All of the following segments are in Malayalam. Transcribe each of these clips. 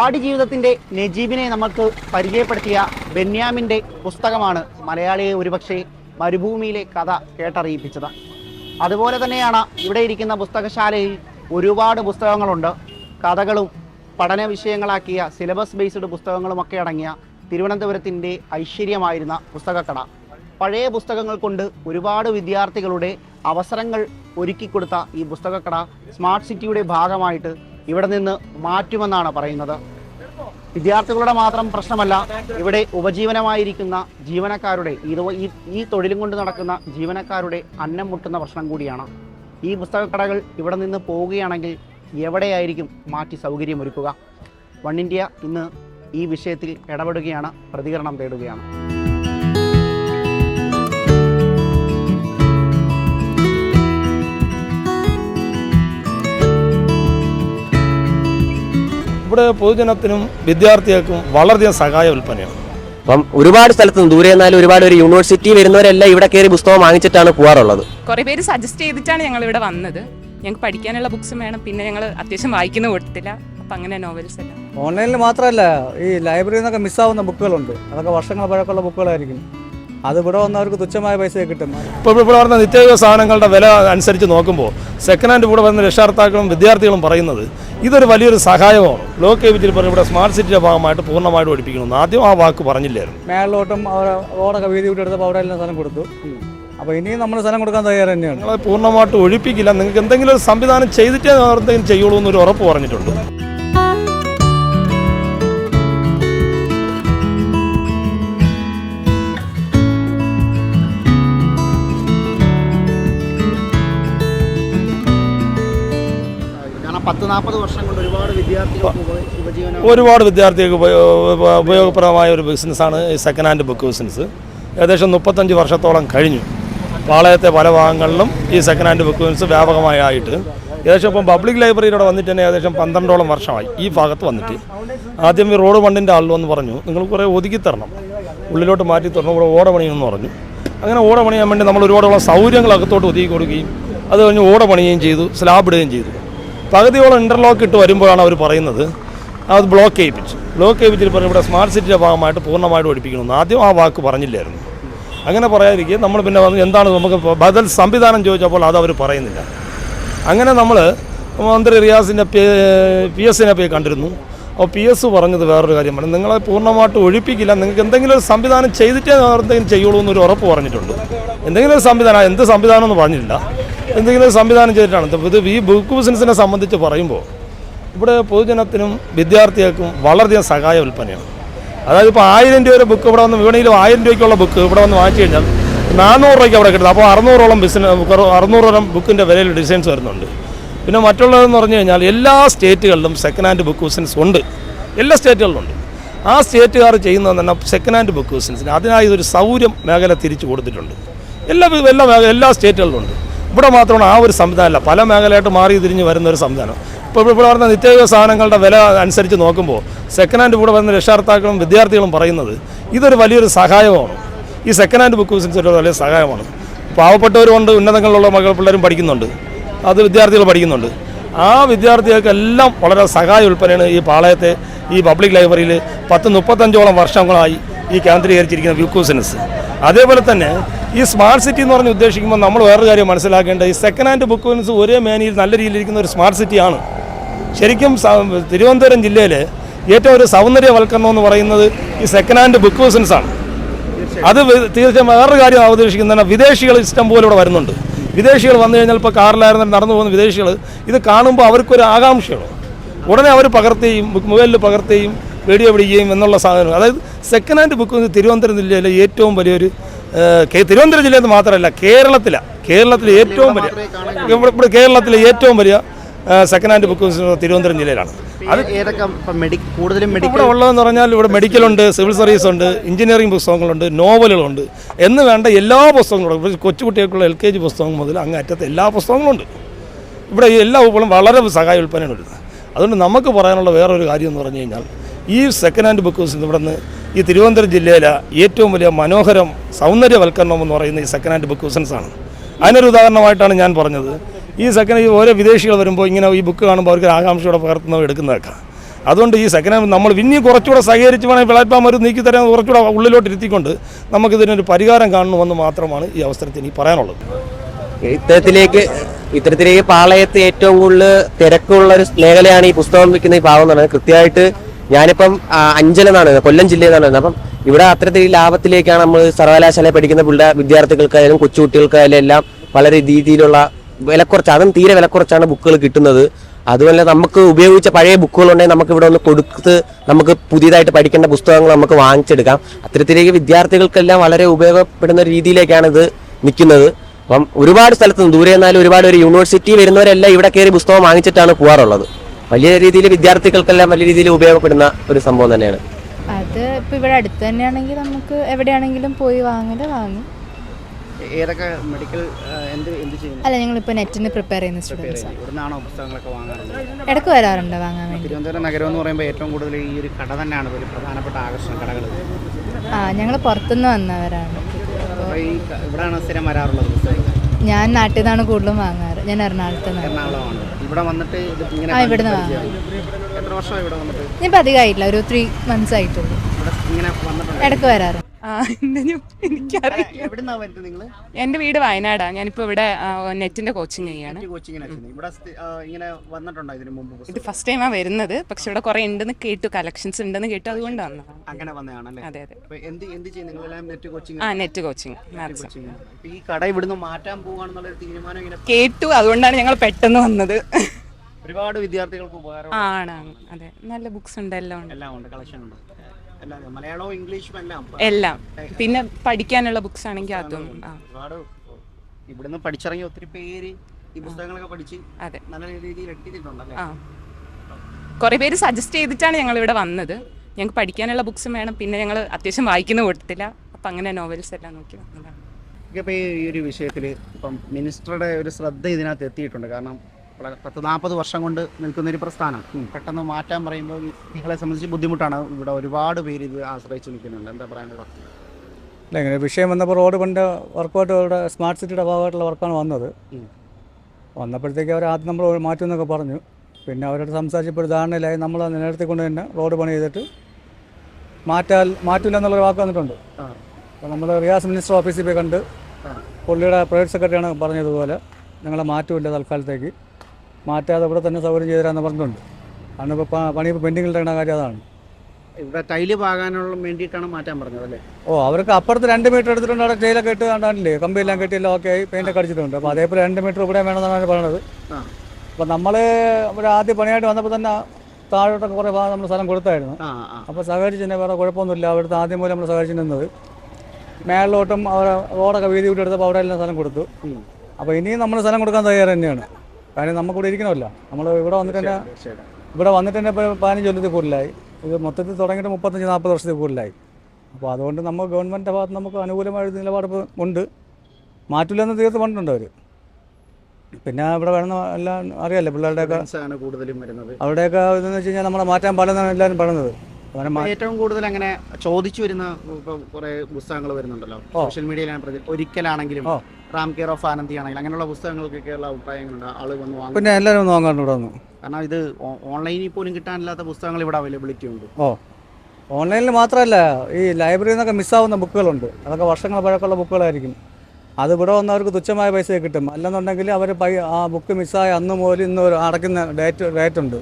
ആടുജീവിതത്തിന്റെ നജീബിനെ നമുക്ക് പരിചയപ്പെടുത്തിയ ബെന്യാമിന്റെ പുസ്തകമാണ് മലയാളിയെ ഒരുപക്ഷെ മരുഭൂമിയിലെ കഥ കേട്ടറിയിപ്പിച്ചത്. അതുപോലെ തന്നെയാണ് ഇവിടെ ഇരിക്കുന്ന പുസ്തകശാലയിൽ ഒരുപാട് പുസ്തകങ്ങളുണ്ട്. കഥകളും പഠന വിഷയങ്ങളാക്കിയ സിലബസ് ബേസ്ഡ് പുസ്തകങ്ങളുമൊക്കെ അടങ്ങിയ തിരുവനന്തപുരത്തിന്റെ ഐശ്വര്യമായിരുന്ന പുസ്തകക്കട. പഴയ പുസ്തകങ്ങൾ കൊണ്ട് ഒരുപാട് വിദ്യാർത്ഥികളുടെ അവസരങ്ങൾ ഒരുക്കിക്കൊടുത്ത ഈ പുസ്തകക്കട സ്മാർട്ട് സിറ്റിയുടെ ഭാഗമായിട്ട് ഇവിടെ നിന്ന് മാറ്റുമെന്നാണ് പറയുന്നത്. വിദ്യാർത്ഥികളുടെ മാത്രം പ്രശ്നമല്ല ഇവിടെ ഉപജീവനമായിരിക്കുന്ന ജീവനക്കാരുടെ ഇത് ഈ തൊഴിലും കൊണ്ട് നടക്കുന്ന ജീവനക്കാരുടെ അന്നം മുട്ടുന്ന പ്രശ്നം കൂടിയാണ്. ഈ പുസ്തകക്കടകൾ ഇവിടെ നിന്ന് പോവുകയാണെങ്കിൽ എവിടെയായിരിക്കും മാറ്റി സൗകര്യമൊരുക്കുക? വൺ ഇന്ത്യ ഇന്ന് ഈ വിഷയത്തിൽ ഇടപെടുകയാണ് പ്രതികരണം തേടുകയാണ്. ഇവിടെ പൊതുജനത്തിനും വിദ്യാർത്ഥികൾക്കും വളരെയധികം സഹായ വിൽപ്പനയാണ്. അപ്പം ഒരുപാട് സ്ഥലത്ത് നിന്ന് ദൂരെ നിന്നാലും ഒരുപാട് ഒരു യൂണിവേഴ്സിറ്റി വരുന്നവരെല്ലാം ഇവിടെ കയറി പുസ്തകം വാങ്ങിച്ചിട്ടാണ് പോകാറുള്ളത് കുറേ പേര് സജസ്റ്റ് ചെയ്തിട്ടാണ് ഞങ്ങൾ ഇവിടെ വന്നത്. ഞങ്ങൾക്ക് പഠിക്കാനുള്ള ബുക്സും വേണം. പിന്നെ ഞങ്ങൾ അത്യാവശ്യം വായിക്കുന്ന കൂട്ടത്തില്ല അപ്പം അങ്ങനെ നോവൽസ് എല്ലാം. ഓൺലൈനിൽ മാത്രമല്ല ഈ ലൈബ്രറിയിൽ നിന്നൊക്കെ മിസ്സാവുന്ന ബുക്കുകളുണ്ട് അതൊക്കെ വർഷങ്ങൾ പഴക്കമുള്ള ബുക്കുകളായിരിക്കും അത് ഇവിടെ വന്നവർക്ക് തുച്ഛമായ പൈസ കിട്ടും. ഇപ്പോൾ ഇവിടെ വരുന്ന നിത്യോപയോഗ സാധനങ്ങളുടെ വില അനുസരിച്ച് നോക്കുമ്പോൾ സെക്കൻഡ് ഹാൻഡ് ഇവിടെ വരുന്ന രക്ഷകർത്താക്കളും വിദ്യാർത്ഥികളും പറയുന്നത് ഇതൊരു വലിയൊരു സഹായമാണ്. ലോക്ക് ഏബിജിൽ പറഞ്ഞ ഇവിടെ സ്മാർട്ട് സിറ്റിയുടെ ഭാഗമായിട്ട് പൂർണമായിട്ട് പഠിപ്പിക്കണമെന്ന് ആദ്യം ആ വാക്ക് പറഞ്ഞില്ലായിരുന്നു. മേളിലോട്ടും അവർ റോഡൊക്കെ വീതി വിട്ട് എടുത്തപ്പോൾ അവിടെ എല്ലാം സ്ഥലം കൊടുത്തു. അപ്പോൾ ഇനിയും നമ്മൾ സ്ഥലം കൊടുക്കാൻ തയ്യാറ് തന്നെയാണ്. പൂർണമായിട്ട് ഒഴിപ്പിക്കില്ല. നിങ്ങൾക്ക് എന്തെങ്കിലും ഒരു സംവിധാനം ചെയ്തിട്ടേ എന്തെങ്കിലും ചെയ്യുള്ളൂ എന്നൊരു ഉറപ്പ് പറഞ്ഞിട്ടുണ്ട്. പത്ത് നാൽപ്പത് വർഷം കൊണ്ട് ഒരുപാട് വിദ്യാർത്ഥികൾക്ക് ഒരുപാട് വിദ്യാർത്ഥികൾക്ക് ഉപയോ- ഉപയോഗപ്രദമായ ഒരു ബിസിനസ്സാണ് ഈ സെക്കൻഡ് ഹാൻഡ് ബുക്ക് ബിസിനസ് ഏകദേശം മുപ്പത്തഞ്ച് വർഷത്തോളം കഴിഞ്ഞു. പാളയത്തെ പല ഭാഗങ്ങളിലും ഈ സെക്കൻഡ് ഹാൻഡ് ബുക്ക് ബിസിനസ് വ്യാപകമായി ആയിട്ട്. ഏകദേശം ഇപ്പം പബ്ലിക് ലൈബ്രറിയിലൂടെ വന്നിട്ട് തന്നെ ഏകദേശം പന്ത്രണ്ടോളം വർഷമായി ഈ ഭാഗത്ത് വന്നിട്ട്. ആദ്യം ഈ റോഡ് ഫണ്ടിന്റെ ആളിൽ വന്ന് പറഞ്ഞു നിങ്ങൾ കുറേ ഒതുക്കി തരണം. ഉള്ളിലോട്ട് മാറ്റി തരണം. ഇവിടെ ഓട പണിയെന്ന് പറഞ്ഞു. അങ്ങനെ ഓട പണിയാൻ വേണ്ടി നമ്മൾ ഒരുപാടോളം സൗകര്യങ്ങൾ അകത്തോട്ട് ഒതുക്കി കൊടുക്കുകയും അത് കഴിഞ്ഞ് ഓട പണിയുകയും ചെയ്തു സ്ലാബ് ഇടുകയും ചെയ്തു. പകുതിയോളം ഇന്റർലോക്ക് ഇട്ട് വരുമ്പോഴാണ് അവർ പറയുന്നത്. അത് ബ്ലോക്ക് ചെയ്യിപ്പിച്ചു. ബ്ലോക്ക് ചെയ്യിപ്പിച്ചിട്ട് പറഞ്ഞു ഇവിടെ സ്മാർട്ട് സിറ്റിയുടെ ഭാഗമായിട്ട് പൂർണമായിട്ട് പഠിപ്പിക്കണമെന്ന് ആദ്യം ആ വാക്ക് പറഞ്ഞില്ലായിരുന്നു. അങ്ങനെ പറയാതിരിക്കുക നമ്മൾ പിന്നെ വന്ന് എന്താണ് നമുക്ക് ബദൽ സംവിധാനം ചോദിച്ചപ്പോൾ അത് അവർ പറയുന്നില്ല. അങ്ങനെ നമ്മൾ മന്ത്രി റിയാസിന്റെ പി എസിനെ പോയി കണ്ടിരുന്നു. അപ്പോൾ പി എസ് പറഞ്ഞത് വേറൊരു കാര്യമാണ് നിങ്ങളെ പൂർണമായിട്ട് ഒഴിപ്പിക്കില്ല. നിങ്ങൾക്ക് എന്തെങ്കിലും ഒരു സംവിധാനം ചെയ്തിട്ടേ എന്തെങ്കിലും ചെയ്യുള്ളൂ എന്നൊരു ഉറപ്പ് പറഞ്ഞിട്ടുണ്ട്. എന്തെങ്കിലും ഒരു സംവിധാനം എന്ത് സംവിധാനം എന്ന് പറഞ്ഞില്ല എന്തെങ്കിലും സംവിധാനം ചെയ്തിട്ടാണ്. ഇത് ഈ ബുക്ക് ബിസിനസ്സിനെ സംബന്ധിച്ച് പറയുമ്പോൾ ഇവിടെ പൊതുജനത്തിനും വിദ്യാർത്ഥികൾക്കും വളരെയധികം സഹായ വിൽപ്പനയാണ്. അതായത് ഇപ്പോൾ ആയിരം രൂപയുടെ ബുക്ക് ഇവിടെ വന്ന് വിപണിയിൽ ആയിരം രൂപയ്ക്കുള്ള ബുക്ക് ഇവിടെ വന്ന് വാങ്ങിച്ചു കഴിഞ്ഞാൽ നാനൂറ് രൂപയ്ക്ക് അവിടെ കിട്ടുന്നത് അപ്പോൾ അറുന്നൂറോളം ബിസിനസ് അറുന്നൂറോളം ബുക്കിന്റെ വിലയിൽ ഡിസൈൻസ് വരുന്നുണ്ട്. പിന്നെ മറ്റുള്ളതെന്ന് പറഞ്ഞു കഴിഞ്ഞാൽ എല്ലാ സ്റ്റേറ്റുകളിലും സെക്കൻഡ് ഹാൻഡ് ബുക്ക് ബിസിനസ് ഉണ്ട്. എല്ലാ സ്റ്റേറ്റുകളിലും ഉണ്ട്. ആ സ്റ്റേറ്റുകാർ ചെയ്യുന്നത് തന്നെ സെക്കൻഡ് ഹാൻഡ് ബുക്ക് ബിസിനസ്സിന് അതിനായി ഒരു സൗകര്യം മേഖല തിരിച്ചു കൊടുത്തിട്ടുണ്ട്. എല്ലാ എല്ലാ എല്ലാ സ്റ്റേറ്റുകളിലും ഉണ്ട്. സ്റ്റേറ്റുകളിലുണ്ട് ഇവിടെ മാത്രമാണ് ആ ഒരു സംവിധാനമല്ല. പല മേഖലയായിട്ട് മാറി തിരിഞ്ഞ് വരുന്ന ഒരു സംവിധാനം. ഇപ്പോൾ ഇവിടെ വരുന്ന നിത്യോപയോഗ സാധനങ്ങളുടെ വില അനുസരിച്ച് നോക്കുമ്പോൾ സെക്കൻഡ് ഹാൻഡ് ഇവിടെ വരുന്ന രക്ഷാർത്ഥാക്കളും വിദ്യാർത്ഥികളും പറയുന്നത് ഇതൊരു വലിയൊരു സഹായമാണ്. ഈ സെക്കൻഡ് ഹാൻഡ് ബുക്ക് ബിസിനസ് ഒരു വലിയ സഹായമാണ്. പാവപ്പെട്ടവരുമുണ്ട് ഉന്നതങ്ങളിലുള്ള മകൾ പിള്ളേരും പഠിക്കുന്നുണ്ട്. അത് വിദ്യാർത്ഥികൾ പഠിക്കുന്നുണ്ട്. ആ വിദ്യാർത്ഥികൾക്കെല്ലാം വളരെ സഹായ ഉൽപ്പന്നമാണ് ഈ പാളയത്തെ ഈ പബ്ലിക് ലൈബ്രറിയിൽ പത്ത് മുപ്പത്തഞ്ചോളം വർഷങ്ങളായി ഈ കേന്ദ്രീകരിച്ചിരിക്കുന്ന ബുക്ക് അതേപോലെ തന്നെ ഈ സ്മാർട്ട് സിറ്റി എന്ന് പറഞ്ഞ് ഉദ്ദേശിക്കുമ്പോൾ നമ്മൾ വേറൊരു കാര്യം മനസ്സിലാക്കേണ്ടത് ഈ സെക്കൻഡ് ഹാൻഡ് ബുക്ക് ബിസിനസ് ഒരേ മേനയിൽ നല്ല രീതിയിൽ ഇരിക്കുന്ന ഒരു സ്മാർട്ട് സിറ്റിയാണ് ശരിക്കും തിരുവനന്തപുരം ജില്ലയിൽ ഏറ്റവും ഒരു സൗന്ദര്യവൽക്കരണം എന്ന് പറയുന്നത് ഈ സെക്കൻഡ് ഹാൻഡ് ബുക്ക് ബിസിനസ്സാണ് അത് തീർച്ചയായും വേറൊരു കാര്യം അവതരിപ്പിക്കുന്നതാണ് വിദേശികൾ ഇഷ്ടം പോലെ ഇവിടെ വരുന്നുണ്ട്. വിദേശികൾ വന്നു കഴിഞ്ഞാൽ ഇപ്പോൾ കാറിലായിരുന്നു നടന്നു പോകുന്ന വിദേശികൾ ഇത് കാണുമ്പോൾ അവർക്കൊരു ആകാംക്ഷയുള്ളൂ ഉടനെ അവർ പകർത്തുകയും മൊബൈലിൽ പകർത്തുകയും വീഡിയോ പിടിക്കുകയും എന്നുള്ള സാധനം അതായത് സെക്കൻഡ് ഹാൻഡ് ബുക്ക് തിരുവനന്തപുരം ജില്ലയിലെ ഏറ്റവും വലിയൊരു തിരുവനന്തപുരം ജില്ലയിൽ നിന്ന് മാത്രമല്ല കേരളത്തിലാണ് കേരളത്തിലെ ഏറ്റവും വലിയ ഇവിടെ ഇവിടെ കേരളത്തിലെ ഏറ്റവും വലിയ സെക്കൻഡ് ഹാൻഡ് ബുക്ക് തിരുവനന്തപുരം ജില്ലയിലാണ്. അത് കൂടുതലും ഇവിടെ ഉള്ളതെന്ന് പറഞ്ഞാൽ ഇവിടെ മെഡിക്കലുണ്ട് സിവിൽ സർവീസ് ഉണ്ട് എഞ്ചിനീയറിംഗ് പുസ്തകങ്ങളുണ്ട് നോവലുകളുണ്ട്. എന്ന് വേണ്ട എല്ലാ പുസ്തകങ്ങളും കൊച്ചുകുട്ടികൾക്കുള്ള എൽ കെ ജി പുസ്തകം മുതൽ അങ്ങ് അറ്റത്തെ എല്ലാ പുസ്തകങ്ങളും ഉണ്ട്. ഇവിടെ ഈ എല്ലാ ബുക്കുകളും വളരെ സഹായ ഉൽപ്പന്നമാണ് വരുന്നത് അതുകൊണ്ട് നമുക്ക് പറയാനുള്ള വേറൊരു കാര്യം എന്ന് പറഞ്ഞു കഴിഞ്ഞാൽ ഈ സെക്കൻഡ് ഹാൻഡ് ബുക്ക് ഇവിടെ നിന്ന് ഈ തിരുവനന്തപുരം ജില്ലയിലെ ഏറ്റവും വലിയ മനോഹരം സൗന്ദര്യവൽക്കരണം എന്ന് പറയുന്ന ഈ സെക്കൻഡ് ഹാൻഡ് ബുക്ക് ബിസിനസ്സാണ് അതിനൊരു ഉദാഹരണമായിട്ടാണ് ഞാൻ പറഞ്ഞത്. ഈ സെക്കൻഡ് ഈ ഓരോ വിദേശികൾ വരുമ്പോൾ ഇങ്ങനെ ഈ ബുക്ക് കാണുമ്പോൾ അവർക്ക് ആകാംക്ഷയോടെ പകർത്തുന്നവ എടുക്കുന്നതൊക്കെ. അതുകൊണ്ട് ഈ സെക്കൻഡ് ഹാൻഡ് നമ്മൾ പിന്നെയും കുറച്ചുകൂടെ സഹകരിച്ച് വേണമെങ്കിൽ പ്ലാറ്റ്ഫോം ഒരു നീക്കി തരാൻ കുറച്ചുകൂടെ ഉള്ളിലോട്ട് ഇരുത്തിക്കൊണ്ട് നമുക്കിതിനൊരു പരിഹാരം കാണണമെന്ന് മാത്രമാണ് ഈ അവസരത്തിൽ എനിക്ക് പറയാനുള്ളത്. ഇത്തരത്തിലേക്ക് ഇത്തരത്തിലേക്ക് പാളയത്ത് ഏറ്റവും കൂടുതൽ തിരക്കുള്ള ഒരു മേഖലയാണ് ഈ പുസ്തകം വിൽക്കുന്ന ഈ ഭാഗം എന്ന് പറയുന്നത്. കൃത്യമായിട്ട് ഞാനിപ്പം അഞ്ചൽ അഞ്ചലെന്നാണ് കൊല്ലം ജില്ലയിൽ നിന്നാണ്. അപ്പം ഇവിടെ അത്തരത്തിൽ ലാഭത്തിലേക്കാണ് നമ്മൾ സർവകലാശാലയിൽ പഠിക്കുന്ന പിള്ളേർ വിദ്യാർത്ഥികൾക്കായാലും കൊച്ചുകുട്ടികൾക്കായാലും എല്ലാം വളരെ രീതിയിലുള്ള വിലക്കുറച്ച് അതും തീരെ വിലക്കുറച്ചാണ് ബുക്കുകൾ കിട്ടുന്നത്. അതുപോലെ നമുക്ക് ഉപയോഗിച്ച പഴയ ബുക്കുകൾ ഉണ്ടെങ്കിൽ നമുക്ക് ഇവിടെ ഒന്ന് കൊടുത്ത് നമുക്ക് പുതിയതായിട്ട് പഠിക്കേണ്ട പുസ്തകങ്ങൾ നമുക്ക് വാങ്ങിച്ചെടുക്കാം. അത്തരത്തിലേക്ക് വിദ്യാർത്ഥികൾക്കെല്ലാം വളരെ ഉപയോഗപ്പെടുന്ന രീതിയിലേക്കാണ് ഇത് നിൽക്കുന്നത്. അപ്പം ഒരുപാട് സ്ഥലത്ത് നിന്ന് ദൂരെ നിന്നാലും ഒരുപാട് ഒരു യൂണിവേഴ്സിറ്റി വരുന്നവരെല്ലാം ഇവിടെ കയറി പുസ്തകം വാങ്ങിച്ചിട്ടാണ് പോകാറുള്ളത് വലിയ രീതിയിൽ വിദ്യാർത്ഥികൾക്കെല്ലാം വലിയ രീതിയിൽ ഉപയോഗപ്പെടുന്ന ഒരു സംഭവം തന്നെയാണ്. അത് ഇപ്പൊ ഇവിടെ അടുത്ത് തന്നെയാണെങ്കിൽ നമുക്ക് എവിടെയാണെങ്കിലും പോയി വാങ്ങൽ വാങ്ങി. ഏതൊക്കെ മെഡിക്കൽ എന്ത് എന്ത് ചെയ്യുന്നു? അല്ല ഞങ്ങളിപ്പോൾ നെറ്റിന് പ്രിപ്പയർ ചെയ്യുന്ന സ്റ്റുഡൻസ് ഇവിടുന്നാണോ പുസ്തകങ്ങളൊക്കെ വാങ്ങാറുള്ളത്? ഇടയ്ക്ക് വരാറുണ്ട് വാങ്ങാൻ വേണ്ടി. തിരുവനന്തപുരം നഗരം എന്ന് പറയുമ്പോൾ ഏറ്റവും കൂടുതൽ ഈ ഒരു കട തന്നെയാണ് ഒരു പ്രധാനപ്പെട്ട ആകർഷണ കടകൾ. ആ ഞങ്ങൾ പുറത്തുനിന്ന് വന്നവരാണ്. ഇവിടെയാണ് സ്ഥിരം വരാറുള്ളത് ഞാൻ നാട്ടിൽ നിന്നാണ് കൂടുതലും വാങ്ങാറ്. ഞാൻ എറണാകുളത്ത് ഞാൻ ഇവിടെ വന്നിട്ട് ആ, ഇവിടുന്ന് എത്ര വർഷമായി ഇവിടെ വന്നിട്ട്? ഇനിയിപ്പോൾ അധികമായിട്ടില്ല ഒരു ത്രീ മന്ത്സ് ആയിട്ടുള്ളൂ. ഇങ്ങനെ വന്നിട്ടുണ്ട്. ഇടയ്ക്ക് വരാറ്. എനിക്കറിയില്ല. എന്റെ വീട് വയനാടാ. ഞാനിപ്പോ ഇവിടെ നെറ്റിന്റെ കോച്ചിങ് ചെയ്യാണ്. ഇത് ഫസ്റ്റ് ടൈമാണ് വരുന്നത്. പക്ഷെ ഇവിടെ കൊറേ ഉണ്ടെന്ന് കേട്ടു. കളക്ഷൻസ് ഉണ്ടെന്ന് കേട്ടു. അതുകൊണ്ട് വന്നതാണ് അതെ അതെ. ആ നെറ്റ് കോച്ചിങ് ഈ കട ഇവിടുന്ന് മാറ്റാൻ പോവാണെന്നുള്ള തീരുമാനം കേട്ടു. അതുകൊണ്ടാണ് ഞങ്ങൾ പെട്ടെന്ന് വന്നത്. ഒരുപാട് വിദ്യാർത്ഥികൾക്ക് ഉപകാരം ആണ് അതെ. നല്ല ബുക്സ് ഉണ്ട് എല്ലാം ഉണ്ട്. എല്ലാം ഉണ്ട്. കളക്ഷൻ ഉണ്ട്. എല്ലാം മലയാളവും ഇംഗ്ലീഷും എല്ലാം എല്ലാം. പിന്നെ പഠിക്കാനുള്ള ബുക്സ് ആണെങ്കിൽ അതും ഒരുപാട് ഇവിടുന്ന് പഠിച്ചിറങ്ങിയ ഒത്തിരി പേര് ഈ പുസ്തകങ്ങളൊക്കെ പഠിച്ച് അതെ. നല്ല രീതിയിൽ എത്തിയിട്ടുണ്ടല്ലേ കുറേ പേര് സജസ്റ്റ് ചെയ്തിട്ടാണ് ഞങ്ങൾ ഇവിടെ വന്നത്. ഞങ്ങൾക്ക് പഠിക്കാനുള്ള ബുക്സും വേണം. പിന്നെ ഞങ്ങൾ അത്യാവശ്യം വായിക്കുന്ന കൊടുത്തില്ല. അപ്പം അങ്ങനെ നോവൽസ് എല്ലാം നോക്കി വന്നതാണ്. ഇപ്പോൾ ഈ ഒരു വിഷയത്തിൽ ഇപ്പം മിനിസ്റ്ററുടെ ഒരു ശ്രദ്ധ ഇതിനകത്ത് എത്തിയിട്ടുണ്ട്. കാരണം പത്ത് നാൽപ്പത് വർഷം കൊണ്ട് നിൽക്കുന്ന ഒരു പ്രസ്ഥാനം. പെട്ടെന്ന് മാറ്റാൻ പറയുമ്പോൾ നിങ്ങളെ സംബന്ധിച്ച് ബുദ്ധിമുട്ടാണ്. ഇവിടെ ഒരുപാട് പേര് ഇത് ആശ്രയിച്ച് നിൽക്കുന്നുണ്ട്. എന്താ പറയാനുള്ളത്? അല്ല ഇങ്ങനെ വിഷയം വന്നപ്പോൾ റോഡ് പണ്ട് വർക്കൗട്ട് ഇവിടെ സ്മാർട്ട് സിറ്റിയുടെ ഭാഗമായിട്ടുള്ള വർക്കാണ് വന്നത്. വന്നപ്പോഴത്തേക്ക് അവർ ആദ്യം നമ്മൾ മാറ്റുമെന്നൊക്കെ പറഞ്ഞു. പിന്നെ അവരോട് സംസാരിച്ചപ്പോൾ ഒരു ധാരണയിലായി നമ്മൾ നിലനിർത്തിക്കൊണ്ട് തന്നെ റോഡ് പണി ചെയ്തിട്ട് മാറ്റാൽ മാറ്റില്ല എന്നുള്ളൊരു വാക്ക് വന്നിട്ടുണ്ട്. അപ്പോൾ നമ്മൾ റിയാസ് മിനിസ്റ്റർ ഓഫീസിൽ പോയി കണ്ട്. പുള്ളിയുടെ പ്രൈവറ്റ് സെക്രട്ടറിയാണ് പറഞ്ഞതുപോലെ ഞങ്ങളെ മാറ്റുമില്ല തൽക്കാലത്തേക്ക്. മാറ്റാതെ ഇവിടെ തന്നെ സൗകര്യം ചെയ്തു തരാമെന്ന് പറഞ്ഞിട്ടുണ്ട്. കാരണം ഇപ്പോൾ പണി ഇപ്പോൾ പെൻഡിങ്ങിൽ ഇടുന്ന കാര്യം അതാണ്. ഇവിടെ ടൈൽ പാകാനുള്ള വേണ്ടിയിട്ടാണ് മാറ്റാൻ പറഞ്ഞത് അല്ലേ? ഓ അവർക്ക് അപ്പുറത്ത് രണ്ട് മീറ്റർ എടുത്തിട്ടുണ്ട്. അവിടെ ജയിലൊക്കെ ഇട്ട് കമ്പി കമ്പിയെല്ലാം കെട്ടിയെല്ലാം ഓക്കെ ആയി പെയിന്റൊക്കെ അടിച്ചിട്ടുണ്ട്. അപ്പോൾ അതേപോലെ രണ്ട് മീറ്റർ ഇവിടെ വേണമെന്നാണ് പറഞ്ഞത്. അപ്പോൾ നമ്മൾ ഇവിടെ ആദ്യം പണിയായിട്ട് വന്നപ്പോൾ തന്നെ താഴോട്ടൊക്കെ കുറേ ഭാഗം നമ്മൾ സ്ഥലം കൊടുത്തായിരുന്നു. അപ്പോൾ സഹകരിച്ച് തന്നെ വേറെ കുഴപ്പമൊന്നുമില്ല. അവിടുത്തെ ആദ്യം പോലെ നമ്മൾ സഹകരിച്ചു നിന്നത് മേളിലോട്ടും അവർ റോഡൊക്കെ വീതി കൂട്ടി എടുത്തപ്പോൾ അവിടെ എല്ലാം സ്ഥലം കൊടുത്തു. അപ്പോൾ ഇനിയും നമ്മൾ സ്ഥലം കൊടുക്കാൻ തയ്യാറ് തന്നെയാണ് കാര്യം നമുക്കിവിടെ ഇരിക്കണമല്ലോ. നമ്മൾ ഇവിടെ വന്നിട്ട് തന്നെ ഇവിടെ വന്നിട്ട് തന്നെ ഇപ്പോൾ പതിനഞ്ച് കൊല്ലത്തിൽ കൂടുതലായി. ഇത് മൊത്തത്തിൽ തുടങ്ങിയിട്ട് മുപ്പത്തഞ്ച് നാൽപ്പത് വർഷത്തിൽ കൂടുതലായി. അപ്പോൾ അതുകൊണ്ട് നമ്മൾ ഗവൺമെന്റിന്റെ ഭാഗത്ത് നമുക്ക് അനുകൂലമായ ഒരു നിലപാട് ഉണ്ട്. മാറ്റില്ലെന്ന് തീർത്ത് പണ്ടുണ്ട് അവർ പിന്നെ ഇവിടെ വേണം എല്ലാം അറിയാലോ പിള്ളേരുടെയൊക്കെ കൂടുതലും വരുന്നത്. അവിടെയൊക്കെ ഇതെന്ന് വെച്ച് കഴിഞ്ഞാൽ നമ്മളെ മാറ്റാൻ പാടുന്ന എല്ലാവരും പറയുന്നത്. ഏറ്റവും കൂടുതൽ അങ്ങനെ ചോദിച്ചു വരുന്ന കുറേ പുസ്തകങ്ങൾ വരുന്നുണ്ടല്ലോ. സോഷ്യൽ മീഡിയയിലാണ് ഒരിക്കലാണെങ്കിലും. റാം കെയർ ഓഫ് ആനന്ദി ആണെങ്കിൽ അങ്ങനെയുള്ള പുസ്തകങ്ങൾക്കൊക്കെയുള്ള അഭിപ്രായങ്ങളുണ്ട്. ആൾ വന്ന് വാങ്ങും. പിന്നെ എല്ലാവരും ഒന്ന് വാങ്ങാണ്ട് ഇവിടെ വന്നു. കാരണം ഇത് ഓ- ഓൺലൈനിൽ പോലും കിട്ടാനില്ലാത്ത പുസ്തകങ്ങൾ ഇവിടെ അവൈലബിലിറ്റി ഉണ്ട്. ഓ ഓൺലൈനിൽ മാത്രമല്ല ഈ ലൈബ്രറിയിൽ നിന്നൊക്കെ മിസ്സാവുന്ന ബുക്കുകളുണ്ട്. അതൊക്കെ വർഷങ്ങൾ പഴക്കമുള്ള ബുക്കുകളായിരിക്കും. അത് ഇവിടെ വന്നവർക്ക് തുച്ഛമായ പൈസ കിട്ടും. അല്ലെന്നുണ്ടെങ്കിൽ അവർ പൈ ആ ബുക്ക് മിസ്സായ അന്ന് മുതൽ ഇന്ന് ഒരു അടയ്ക്കുന്ന ഡേറ്റ് ഡേറ്റ് ഉണ്ട്.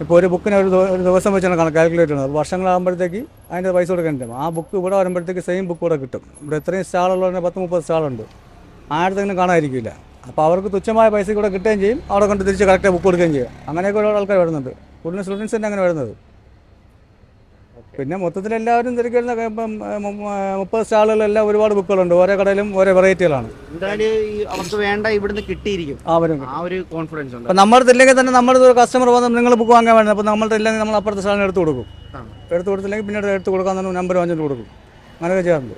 ഇപ്പോൾ ഒരു ബുക്കിന് ഒരു ദിവ- ഒരു ദിവസം വെച്ചാണ് കണക്ക് കാൽക്കുലേറ്റ് ചെയ്യുന്നത്. വർഷങ്ങളാകുമ്പോഴത്തേക്ക് അതിന്റെ പൈസ കൊടുക്കേണ്ടി വരും. ആ ബുക്ക് ഇവിടെ വരുമ്പോഴത്തേക്ക് സെയിം ബുക്ക് കൂടെ കിട്ടും. ഇവിടെ ഇത്രയും സ്റ്റാളുള്ളതിന് പത്ത് മുപ്പത് സ്റ്റാളുണ്ട്. ആയിരത്തെങ്കിലും കാണാതിരിക്കില്ല. അപ്പോൾ അവർക്ക് തുച്ഛമായ പൈസ കൂടെ കിട്ടുകയും ചെയ്യും. അവിടെ കൊണ്ട് തിരിച്ച് കറക്റ്റ് ബുക്ക് കൊടുക്കുകയും ചെയ്യും. അങ്ങനെയൊക്കെ ഒരുപാട് ആൾക്കാർ വരുന്നുണ്ട്. കൂടുതലും സ്റ്റുഡൻസ് തന്നെ അങ്ങനെ വരുന്നത്. പിന്നെ മൊത്തത്തിൽ എല്ലാവരും തിരിക്കുന്ന ഇപ്പം മുപ്പത് സ്റ്റാളുകളെല്ലാം ഒരുപാട് ബുക്കുകളുണ്ട്. ഓരോ കടയിലും ഓരോ വെറൈറ്റികളാണ്. എന്തായാലും അവർക്ക് വേണ്ട ഇവിടുന്ന് കിട്ടിയിരിക്കും. ആ ഒരു കോൺഫിഡൻസ് ഉണ്ട്. അപ്പം നമ്മുടെ ഇല്ലെങ്കിൽ തന്നെ നമ്മുടെ ഒരു കസ്റ്റമർ വന്ന് നിങ്ങൾ ബുക്ക് വാങ്ങാൻ വേണം അപ്പോൾ നമ്മളുടെ ഇല്ലെങ്കിൽ നമ്മൾ അപ്പുറത്തെ സ്റ്റാളിന് എടുത്ത് കൊടുക്കും. എടുത്തു എടുത്ത് കൊടുത്തില്ലെങ്കിൽ പിന്നീട് എടുത്ത് കൊടുക്കാൻ തന്നെ നമ്പർ വാങ്ങിച്ചിട്ട് കൊടുക്കും. അങ്ങനെയൊക്കെ ചെയ്യാറുണ്ട്.